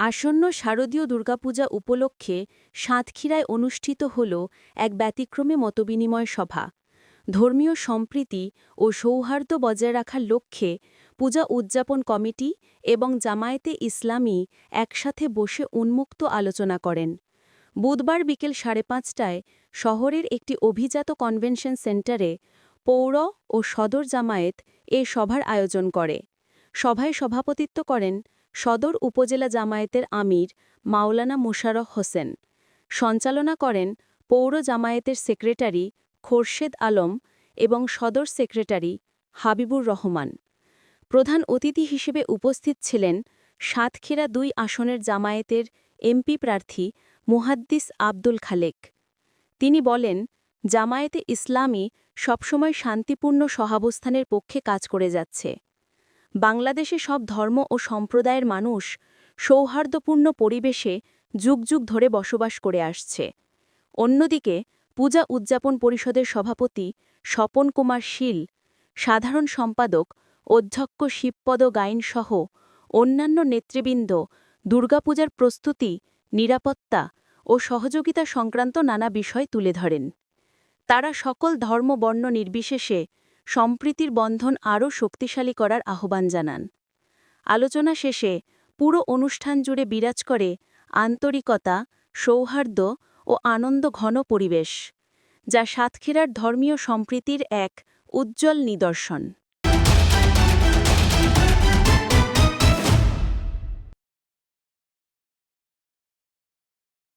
আসন্ন শারদীয় দুর্গাপূজা উপলক্ষে সাতক্ষীরায় অনুষ্ঠিত হল এক ব্যতিক্রমে মতবিনিময় সভা। ধর্মীয় সম্প্রীতি ও সৌহার্দ্য বজায় রাখার লক্ষ্যে পূজা উদযাপন কমিটি এবং জামায়াতে ইসলামী একসাথে বসে উন্মুক্ত আলোচনা করেন। বুধবার বিকেল সাড়ে পাঁচটায় শহরের একটি অভিজাত কনভেনশন সেন্টারে পৌর ও সদর জামায়াত এ সভার আয়োজন করে। সভায় সভাপতিত্ব করেন সদর উপজেলা জামায়াতের আমির মাওলানা মুশারফ হোসেন। সঞ্চালনা করেন পৌর জামায়াতের সেক্রেটারি খোরশেদ আলম এবং সদর সেক্রেটারি হাবিবুর রহমান। প্রধান অতিথি হিসেবে উপস্থিত ছিলেন সাতক্ষীরা দুই আসনের জামায়াতের এমপি প্রার্থী মুহাদ্দিস আব্দুল খালেক। তিনি বলেন, জামায়াতে ইসলামী সবসময় শান্তিপূর্ণ সহাবস্থানের পক্ষে কাজ করে যাচ্ছে। বাংলাদেশে সব ধর্ম ও সম্প্রদায়ের মানুষ সৌহার্দ্যপূর্ণ পরিবেশে যুগ যুগ ধরে বসবাস করে আসছে। অন্যদিকে পূজা উদযাপন পরিষদের সভাপতি স্বপন কুমার শীল, সাধারণ সম্পাদক অধ্যক্ষ শিবপদ গাইনসহ অন্যান্য নেতৃবৃন্দ দুর্গাপূজার প্রস্তুতি, নিরাপত্তা ও সহযোগিতা সংক্রান্ত নানা বিষয় তুলে ধরেন। তারা সকল ধর্মবর্ণ নির্বিশেষে সম্প্রীতির বন্ধন আরও শক্তিশালী করার আহ্বান জানান। আলোচনা শেষে পুরো অনুষ্ঠান জুড়ে বিরাজ করে আন্তরিকতা, সৌহার্দ্য ও আনন্দ ঘন পরিবেশ, যা সাতক্ষীরার ধর্মীয় সম্প্রীতির এক উজ্জ্বল নিদর্শন।